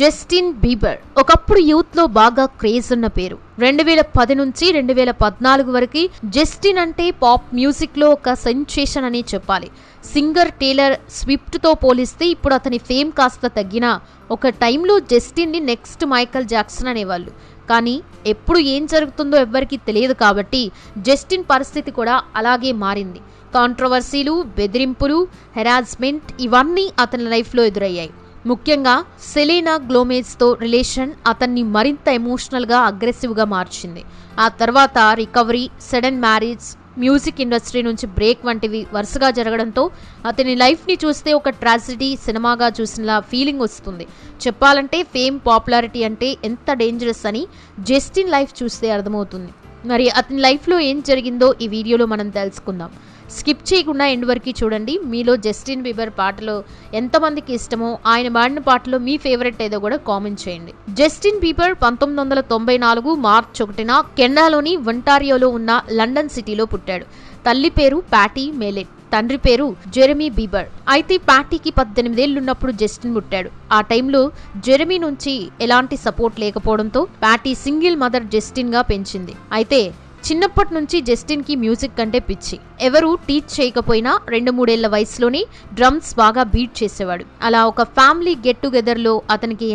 Justin Bieber ఒకప్పుడు యూత్లో బాగా క్రేజ్ ఉన్న పేరు. రెండు వేల పది నుంచి రెండు వేల పద్నాలుగు వరకు జస్టిన్ అంటే పాప్ మ్యూజిక్లో ఒక సెన్సేషన్ అని చెప్పాలి. సింగర్ టేలర్ స్విఫ్ట్తో పోలిస్తే ఇప్పుడు అతని ఫేమ్ కాస్త తగ్గినా ఒక టైంలో జస్టిన్ని నెక్స్ట్ మైకల్ జాక్సన్ అనేవాళ్ళు. కానీ ఎప్పుడు ఏం జరుగుతుందో ఎవ్వరికీ తెలియదు కాబట్టి జస్టిన్ పరిస్థితి కూడా అలాగే మారింది. కాంట్రవర్సీలు బెదిరింపులు హెరాస్మెంట్ ఇవన్నీ అతని లైఫ్లో ఎదురయ్యాయి. ముఖ్యంగా సెలీనా గ్లోమేజ్తో రిలేషన్ అతన్ని మరింత ఎమోషనల్గా అగ్రెసివ్గా మార్చింది. ఆ తర్వాత recovery sudden marriage music industry నుంచి బ్రేక్ వంటివి వరుసగా జరగడంతో అతని లైఫ్ని చూస్తే ఒక ట్రాజిడీ సినిమాగా చూసినలా ఫీలింగ్ వస్తుంది. చెప్పాలంటే ఫేమ్ పాపులారిటీ అంటే ఎంత డేంజరస్ అని జస్టిన్ లైఫ్ చూస్తే అర్థమవుతుంది. మరి అతని లైఫ్లో ఏం జరిగిందో ఈ వీడియోలో మనం తెలుసుకుందాం. స్కిప్ చేయకుండా ఎండ్ వరకు చూడండి. మీలో జస్టిన్ బీబర్ పాటలు ఎంతమందికి ఇష్టమో ఆయన పాడిన పాటలో మీ ఫేవరెట్ ఏదో కూడా కామెంట్ చేయండి. జస్టిన్ బీబర్ పంతొమ్మిది వందల తొంభై నాలుగు మార్చ్ ఒకటిన కెనడాలోని ఒంటారియోలో ఉన్న లండన్ సిటీలో పుట్టాడు. తల్లి పేరు ప్యాటీ మేలెట్ తండ్రి పేరు జెరమీ బీబర్. అయితే ప్యాటీకి పద్దెనిమిదేళ్ళున్నప్పుడు జస్టిన్ పుట్టాడు. ఆ టైంలో జెరమీ నుంచి ఎలాంటి సపోర్ట్ లేకపోవడంతో ప్యాటీ సింగిల్ మదర్ జస్టిన్గా పెంచింది. అయితే చిన్నప్పటి నుంచి జస్టిన్కి మ్యూజిక్ కంటే పిచ్చి. ఎవరు టీచ్ చేయకపోయినా రెండు మూడేళ్ళ వయసులోనే డ్రమ్స్ బాగా బీట్ చేసేవాడు. అలా ఒక ఫ్యామిలీ గెట్ టుగెదర్లో అతనికి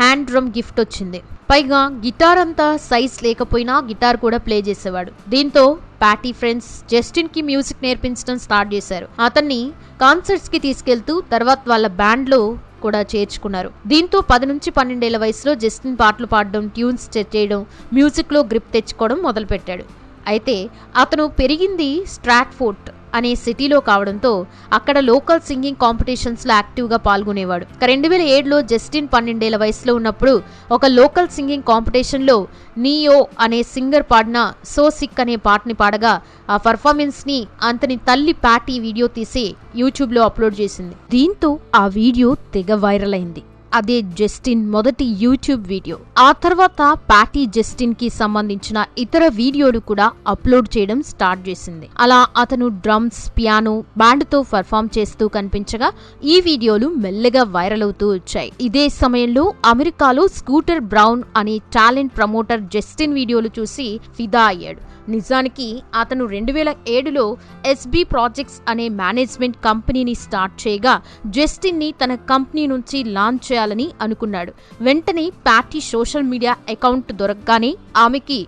హ్యాండ్ డ్రమ్ గిఫ్ట్ వచ్చింది. పైగా గిటార్ అంతా సైజ్ లేకపోయినా గిటార్ కూడా ప్లే చేసేవాడు. దీంతో ప్యాటీ ఫ్రెండ్స్ జస్టిన్కి మ్యూజిక్ నేర్పించడం స్టార్ట్ చేశారు. అతన్ని కాన్సర్ట్స్కి తీసుకెళ్తూ తర్వాత వాళ్ళ బ్యాండ్లో కూడా చేర్చుకున్నారు. దీంతో పది నుంచి పన్నెండేళ్ళ వయసులో జస్టిన్ పాటలు పాడడం ట్యూన్స్ చేయడం మ్యూజిక్లో గ్రిప్ తెచ్చుకోవడం మొదలుపెట్టాడు. అయితే అతను పెరిగింది స్ట్రాట్ఫోర్ట్ అనే సిటీలో కావడంతో అక్కడ లోకల్ సింగింగ్ కాంపిటీషన్స్లో యాక్టివ్గా పాల్గొనేవాడు. రెండు వేల ఏడులో జస్టిన్ పన్నెండేళ్ళ వయసులో ఉన్నప్పుడు ఒక లోకల్ సింగింగ్ కాంపిటీషన్లో నీయో అనే సింగర్ పాడిన సో సిక్ అనే పాటని పాడగా ఆ పర్ఫార్మెన్స్ని అతని తల్లి ప్యాటీ వీడియో తీసి యూట్యూబ్లో అప్లోడ్ చేసింది. దీంతో ఆ వీడియో తెగ వైరల్ అయింది. అదే జస్టిన్ మొదటి యూట్యూబ్ వీడియో. ఆ తర్వాత ప్యాటీ జస్టిన్కి సంబంధించిన ఇతర వీడియోలు కూడా అప్లోడ్ చేయడం స్టార్ట్ చేసింది. అలా అతను డ్రమ్స్ పియానో బ్యాండ్తో పర్ఫామ్ చేస్తూ కనిపించగా ఈ వీడియోలు మెల్లగా వైరల్ అవుతూ వచ్చాయి. ఇదే సమయంలో అమెరికాలో స్కూటర్ బ్రౌన్ అనే టాలెంట్ ప్రమోటర్ జస్టిన్ వీడియోలు చూసి ఫిదా అయ్యాడు. నిజానికి అతను రెండు వేల ఏడులో ఎస్బి ప్రాజెక్ట్స్ అనే మేనేజ్మెంట్ కంపెనీని స్టార్ట్ చేయగా జస్టిన్ని తన కంపెనీ నుంచి లాంచ్ చేయాలని అనుకున్నాడు. వెంటనే Pattie show social media account దొరకగానే ఆమెకి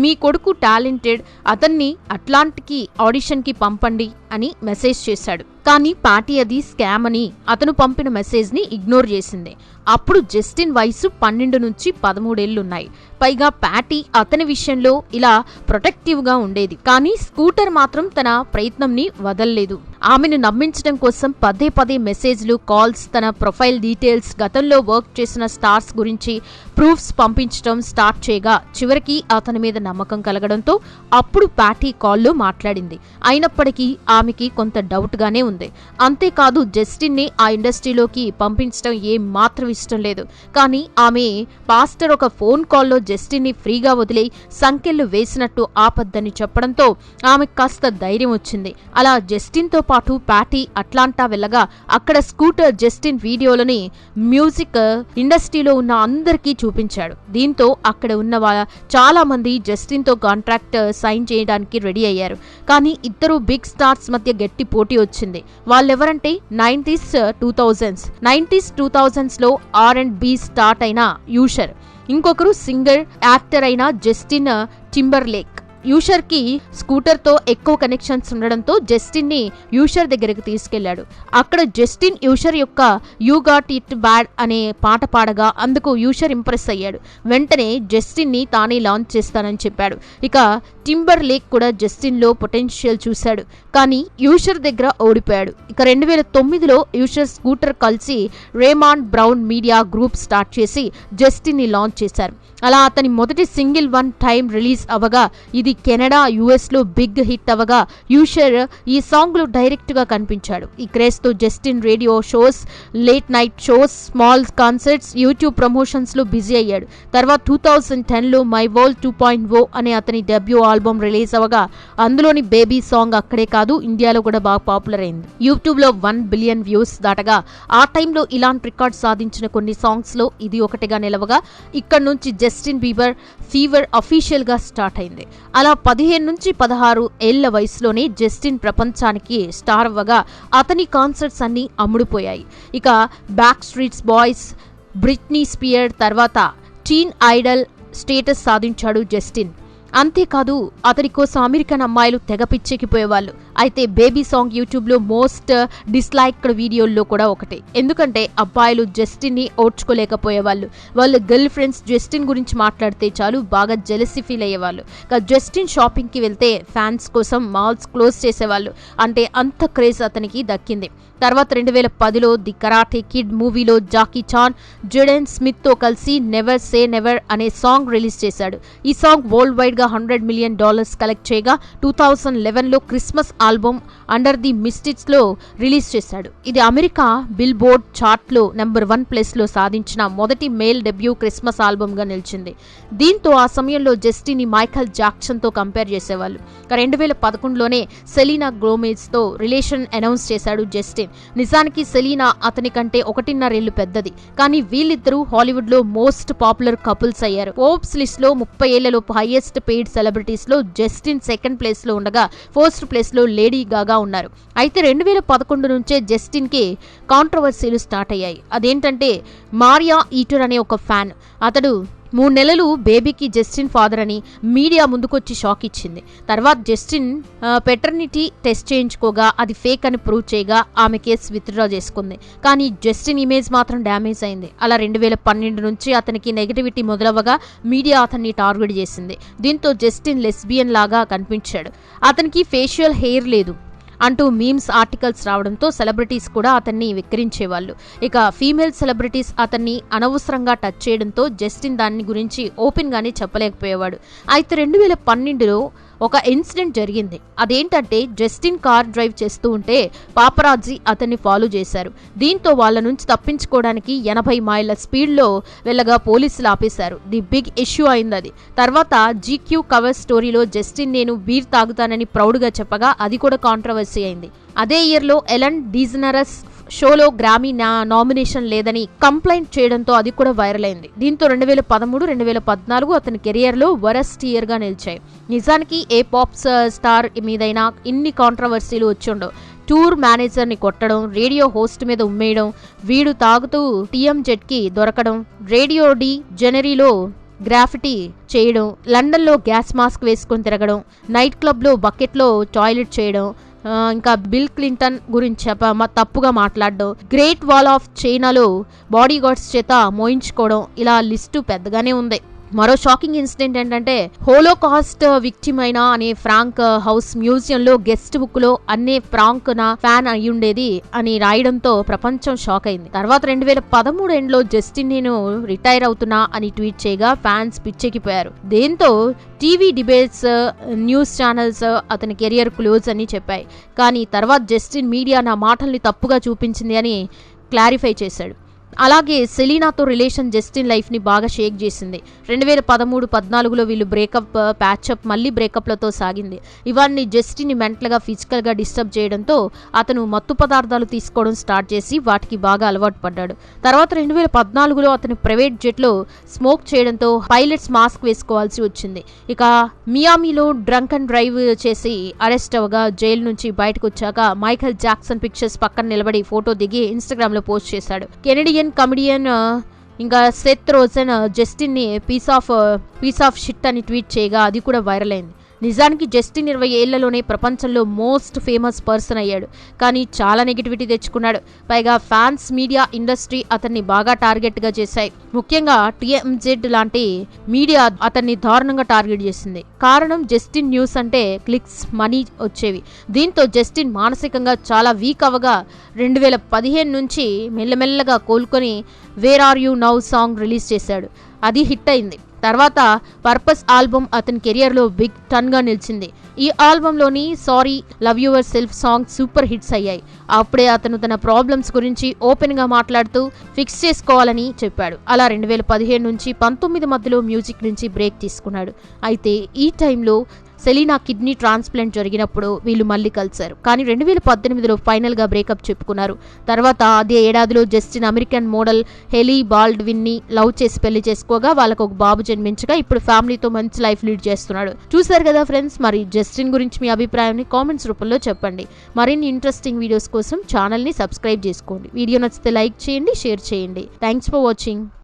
మీ కొడుకు టాలెంటెడ్ అతన్ని అట్లాంటికి ఆడిషన్కి పంపండి అని మెసేజ్ చేశాడు. కానీ పార్టీ అది స్కామ్ అని అతను పంపిన మెసేజ్ని ఇగ్నోర్ చేసింది. అప్పుడు జస్టిన్ వయసు పన్నెండు నుంచి పదమూడేళ్ళున్నాయి పైగా ప్యాటీ అతని విషయంలో ఇలా ప్రొటెక్టివ్గా ఉండేది. కానీ స్కూటర్ మాత్రం తన ప్రయత్నంని వదల్లేదు. ఆమెను నమ్మించడం కోసం పదే పదే మెసేజ్లు కాల్స్ తన ప్రొఫైల్ డీటెయిల్స్ గతంలో వర్క్ చేసిన స్టార్స్ గురించి ప్రూఫ్స్ పంపించడం స్టార్ట్ చేయగా చివరికి అతని మీద నమ్మకం కలగడంతో అప్పుడు ప్యాటీ కాల్లో మాట్లాడింది. అయినప్పటికీ ఆమెకి కొంత డౌట్గానే ఉంది. అంతేకాదు జస్టిన్ని ఆ ఇండస్ట్రీలోకి పంపించడం ఏం మాత్రం ఇష్టం లేదు. కానీ ఆమె పాస్టర్ ఒక ఫోన్ కాల్లో జస్టిన్ని ఫ్రీగా వదిలి సంకెళ్ళు వేసినట్టు ఆపద్దని చెప్పడంతో ఆమె కాస్త ధైర్యం వచ్చింది. అలా జస్టిన్తో పాటు ప్యాటీ అట్లాంటా వెళ్ళగా అక్కడ స్కూటర్ జస్టిన్ వీడియోలని మ్యూజిక్ ఇండస్ట్రీలో ఉన్న అందరికీ చూపించాడు. దీంతో అక్కడ ఉన్న చాలా మంది జస్టిన్తో కాంట్రాక్ట్ సైన్ చేయడానికి రెడీ అయ్యారు. కానీ ఇద్దరు బిగ్ స్టార్స్ మధ్య గట్టి పోటీ వచ్చింది. వాళ్ళెవరంటే nineties two thousands nineties two థౌజండ్స్లో R and B start అయిన యూషర్. ఇంకొకరు సింగర్ యాక్టర్ అయిన జస్టిన్ uh, టింబర్లేక్. యూషర్కి స్కూటర్తో ఎక్కువ కనెక్షన్స్ ఉండడంతో జస్టిన్ని యూషర్ దగ్గరికి తీసుకెళ్ళాడు. అక్కడ జస్టిన్ యూషర్ యొక్క యూ గాట్ ఇట్ బ్యాడ్ అనే పాట పాడగా అందుకు యూషర్ ఇంప్రెస్ అయ్యాడు. వెంటనే జస్టిన్ని తానే లాంచ్ చేస్తానని చెప్పాడు. ఇక టింబర్ లేక్ కూడా జస్టిన్లో పొటెన్షియల్ చూశాడు. కానీ యూషర్ దగ్గర ఓడిపోయాడు. ఇక రెండు వేల తొమ్మిదిలో యూషర్ స్కూటర్ కలిసి Raymond Braun media group start చేసి జస్టిన్ని లాంచ్ చేశారు. అలా అతని మొదటి సింగిల్ వన్ టైం రిలీజ్ అవ్వగా ఇది కెనడా యుఎస్లో బిగ్ హిట్ అవగా యూషర్ ఈ సాంగ్లో డైరెక్ట్గా కనిపించాడు. ఈ క్రేజ్తో Justin radio shows late night shows small concerts YouTube ప్రమోషన్స్లో busy అయ్యాడు. తర్వాత టూ థౌజండ్ టెన్లో My World two point O అనే అతని డెబ్యూ ఆల్బమ్ రిలీజ్ అవగా అందులోని బేబీ సాంగ్ అక్కడే కాదు ఇండియాలో కూడా బాగా పాపులర్ అయింది. యూట్యూబ్లో వన్ బిలియన్ వ్యూస్ దాటగా ఆ టైంలో ఇలాంటి రికార్డ్ సాధించిన కొన్ని సాంగ్స్లో ఇది ఒకటిగా నిలవగా ఇక్కడ నుంచి జస్టిన్ బీబర్ ఫీవర్ అఫీషియల్గా స్టార్ట్ అయింది. అలా పదిహేను నుంచి పదహారు ఏళ్ళ వయసులోనే జస్టిన్ ప్రపంచానికి స్టార్ అవ్వగా అతని కాన్సర్ట్స్ అన్నీ అమ్ముడుపోయాయి. ఇక Back Streets Boys Britney Spear తర్వాత టీన్ ఐడల్ స్టేటస్ సాధించాడు జస్టిన్. అంతేకాదు అతని కోసం అమెరికన్ అమ్మాయిలు తెగ పిచ్చెక్కిపోయేవాళ్ళు. అయితే బేబీ సాంగ్ యూట్యూబ్లో మోస్ట్ డిస్లైక్డ్ వీడియోల్లో కూడా ఒకటే. ఎందుకంటే అబ్బాయిలు జస్టిన్ని ఓడ్చుకోలేకపోయేవాళ్ళు వాళ్ళ గర్ల్ ఫ్రెండ్స్ జస్టిన్ గురించి మాట్లాడితే చాలు బాగా జెలసీ ఫీల్ అయ్యేవాళ్ళు. ఇక జస్టిన్ షాపింగ్కి వెళ్తే ఫ్యాన్స్ కోసం మాల్స్ క్లోజ్ చేసేవాళ్ళు. అంటే అంత క్రేజ్ అతనికి దక్కింది. తర్వాత రెండు వేల పదిలో ది కరాటే కిడ్ మూవీలో జాకీ చాన్ జుడెన్ స్మిత్తో కలిసి నెవర్ సే నెవర్ అనే సాంగ్ రిలీజ్ చేశాడు. ఈ సాంగ్ వరల్డ్ వైడ్గా హండ్రెడ్ మిలియన్ డాలర్స్ కలెక్ట్ చేయగా టూ థౌజండ్ లెవెన్లో క్రిస్మస్ ఆల్బమ్ అండర్ ది మిస్టిక్స్లో రిలీజ్ చేశాడు. ఇది అమెరికా బిల్ బోర్డ్ చార్ట్లో నెంబర్ వన్ ప్లేస్లో సాధించిన మొదటి మేల్ డెబ్యూ క్రిస్మస్ ఆల్బమ్గా నిలిచింది. దీంతో ఆ సమయంలో జస్టిని మైకల్ జాక్సన్తో కంపేర్ చేసేవాళ్ళు. రెండు వేల పదకొండులోనే సెలీనా గ్లోమేజ్తో రిలేషన్ అనౌన్స్ చేశాడు జస్టిన్. నిజానికి సెలీనా అతని కంటే ఒకటిన్నరేళ్ళు పెద్దది. కానీ వీళ్ళిద్దరూ హాలీవుడ్లో మోస్ట్ పాపులర్ కపుల్స్ అయ్యారు. ఓప్స్ లిస్ట్లో ముప్పై ఏళ్ళలోపు హైయెస్ట్ పెయిడ్ సెలబ్రిటీస్లో జస్టిన్ సెకండ్ ప్లేస్లో ఉండగా ఫస్ట్ ప్లేస్లో లేడీ గాగా ఉన్నారు. అయితే రెండు వేల పదకొండు నుంచే జస్టిన్కి కాంట్రవర్సీలు స్టార్ట్ అయ్యాయి. అదేంటంటే మారియా ఈటర్ అనే ఒక ఫ్యాన్. అతడు మూడు నెలలు బేబీకి జస్టిన్ ఫాదర్ అని మీడియా ముందుకొచ్చి షాక్ ఇచ్చింది. తర్వాత జస్టిన్ పెటర్నిటీ టెస్ట్ చేయించుకోగా అది ఫేక్ అని ప్రూవ్ చేయగా ఆమె కేసు విత్డ్రా చేసుకుంది. కానీ జస్టిన్ ఇమేజ్ మాత్రం డ్యామేజ్ అయింది. అలా రెండు వేల పన్నెండు నుంచి అతనికి నెగిటివిటీ మొదలవగా మీడియా అతన్ని టార్గెట్ చేసింది. దీంతో జస్టిన్ లెస్బియన్ లాగా కనిపించాడు. అతనికి ఫేషియల్ హెయిర్ లేదు. అంటూ మీమ్స్ ఆర్టికల్స్ రావడంతో సెలబ్రిటీస్ కూడా అతన్ని విక్రించేవాళ్ళు ఇక ఫీమేల్ సెలబ్రిటీస్ అతన్ని అనవసరంగా టచ్ చేయడంతో జస్టిన్ దాని గురించి ఓపెన్గానే చెప్పలేకపోయేవాడు. అయితే రెండు వేల పన్నెండులో ఒక ఇన్సిడెంట్ జరిగింది. అదేంటంటే జస్టిన్ కార్ డ్రైవ్ చేస్తూ ఉంటే పాపరాజీ అతన్ని ఫాలో చేశారు. దీంతో వాళ్ళ నుంచి తప్పించుకోవడానికి ఎనభై మైళ్ళ స్పీడ్లో వెళ్ళగా పోలీసులు ఆపేశారు. ది బిగ్ ఇష్యూ అయింది అది తర్వాత జీక్యూ కవర్ స్టోరీలో జస్టిన్ నేను బీర్ తాగుతానని ప్రౌడ్గా చెప్పగా అది కూడా కాంట్రవర్సీ అయింది. అదే ఇయర్లో ఎలన్ డీజనరస్ షోలో గ్రామీ నా నామినేషన్ లేదని కంప్లైంట్ చేయడంతో అది కూడా వైరల్ అయింది. దీంతో రెండు వేల పదమూడు రెండు వేల పద్నాలుగు అతని కెరియర్లో వరస్ట్ ఇయర్గా నిలిచాయి. నిజానికి ఏ పాప్ స్టార్ మీదైనా ఇన్ని కాంట్రవర్సీలు వచ్చిండవు. టూర్ మేనేజర్ని కొట్టడం రేడియో హోస్ట్ మీద ఉమ్మేయడం వీడు తాగుతూ టీఎంజెట్కి దొరకడం రేడియో డి జనరీలో గ్రాఫిటీ చేయడం లండన్లో గ్యాస్ మాస్క్ వేసుకొని తిరగడం నైట్ క్లబ్లో బకెట్లో టాయిలెట్ చేయడం ఇంకా బిల్ క్లింటన్ గురించి చెప్ప మ- తప్పుగా మాట్లాడడం. గ్రేట్ వాల్ ఆఫ్ చైనాలో బాడీ గార్డ్స్ చేత మోయించుకోవడం ఇలా లిస్టు పెద్దగానే ఉంది. మరో షాకింగ్ ఇన్సిడెంట్ ఏంటంటే హోలోకాస్ట్ విక్టిమ్ అయినా అనే ఫ్రాంక్ హౌస్ మ్యూజియం లో గెస్ట్ బుక్లో అన్నే ఫ్రాంక్ నా ఫ్యాన్ అయ్యుండేది ఉండేది అని రాయడంతో ప్రపంచం షాక్ అయింది. తర్వాత రెండు వేల పదమూడు ఎండ్లో జస్టిన్ నేను రిటైర్ అవుతున్నా అని ట్వీట్ చేయగా ఫ్యాన్స్ పిచ్చెక్కిపోయారు. దీంతో టీవీ డిబేట్స్ న్యూస్ ఛానల్స్ అతని కెరియర్ క్లోజ్ అని చెప్పాయి. కానీ తర్వాత జస్టిన్ మీడియా నా మాటల్ని తప్పుగా చూపించింది అని క్లారిఫై చేశాడు. అలాగే సెలీనాతో రిలేషన్ జస్టిన్ లైఫ్ని బాగా షేక్ చేసింది. రెండు వేల పదమూడు పద్నాలుగులో వీళ్ళు బ్రేకప్ ప్యాచప్ మళ్ళీ బ్రేకప్లతో సాగింది. ఇవన్నీ జస్టిన్ని మెంటల్గా ఫిజికల్గా డిస్టర్బ్ చేయడంతో అతను మత్తు పదార్థాలు తీసుకోవడం స్టార్ట్ చేసి వాటికి బాగా అలవాటు పడ్డాడు. తర్వాత రెండు వేల పద్నాలుగులో అతను ప్రైవేట్ జెట్లో స్మోక్ చేయడంతో పైలట్స్ మాస్క్ వేసుకోవాల్సి వచ్చింది. ఇక మియామిలో డ్రంక్ అండ్ డ్రైవ్ చేసి అరెస్ట్ అవగా జైలు నుంచి బయటకు వచ్చాక మైఖల్ జాక్సన్ పిక్చర్స్ పక్కన నిలబడి ఫోటో దిగి ఇన్స్టాగ్రామ్లో పోస్ట్ చేశాడు. కెనడియన్ కమెడియన్ uh, ఇంకా Seth Rogen జస్టిన్ని piece of piece of shit అని ట్వీట్ చేయగా అది కూడా వైరల్ అయింది. నిజానికి జస్టిన్ ఇరవై ఏళ్ళలోనే ప్రపంచంలో మోస్ట్ ఫేమస్ పర్సన్ అయ్యాడు. కానీ చాలా నెగిటివిటీ తెచ్చుకున్నాడు. పైగా ఫ్యాన్స్ మీడియా ఇండస్ట్రీ అతన్ని బాగా టార్గెట్గా చేశాయి. ముఖ్యంగా టీఎంజెడ్ లాంటి మీడియా అతన్ని దారుణంగా టార్గెట్ చేసింది. కారణం జస్టిన్ న్యూస్ అంటే క్లిక్స్ మనీ వచ్చేవి. దీంతో జస్టిన్ మానసికంగా చాలా వీక్ అవ్వగా రెండు వేల పదిహేను నుంచి మెల్లమెల్లగా కోలుకొని Where Are You Now song release చేశాడు. అది హిట్ అయింది. తర్వాత పర్పస్ ఆల్బమ్ అతని కెరియర్లో బిగ్ టన్గా నిలిచింది. ఈ ఆల్బంలోని Sorry Love Yourself song super hits అయ్యాయి. అప్పుడే అతను తన ప్రాబ్లమ్స్ గురించి ఓపెన్గా మాట్లాడుతూ ఫిక్స్ చేసుకోవాలని చెప్పాడు. అలా రెండు వేల పదిహేను నుంచి పంతొమ్మిది మధ్యలో మ్యూజిక్ నుంచి బ్రేక్ తీసుకున్నాడు. అయితే ఈ టైంలో సెలీనా కిడ్నీ ట్రాన్స్ప్లాంట్ జరిగినప్పుడు వీళ్ళు మళ్ళీ కలిశారు. కానీ రెండు వేల పద్దెనిమిదిలో ఫైనల్గా బ్రేకప్ చెప్పుకున్నారు. తర్వాత అదే ఏడాదిలో జస్టిన్ అమెరికన్ మోడల్ హెలీ బాల్డ్విన్ని లవ్ చేసి పెళ్ళి చేసుకోగా వాళ్ళకు ఒక బాబు జన్మించగా ఇప్పుడు ఫ్యామిలీతో మంచి లైఫ్ లీడ్ చేస్తున్నాడు. చూశారు కదా ఫ్రెండ్స్ మరి జస్టిన్ గురించి మీ అభిప్రాయాన్ని కామెంట్స్ రూపంలో చెప్పండి. మరిన్ని ఇంట్రెస్టింగ్ వీడియోస్ కోసం ఛానల్ని సబ్స్క్రైబ్ చేసుకోండి. వీడియో నచ్చితే లైక్ చేయండి షేర్ చేయండి. Thanks for watching.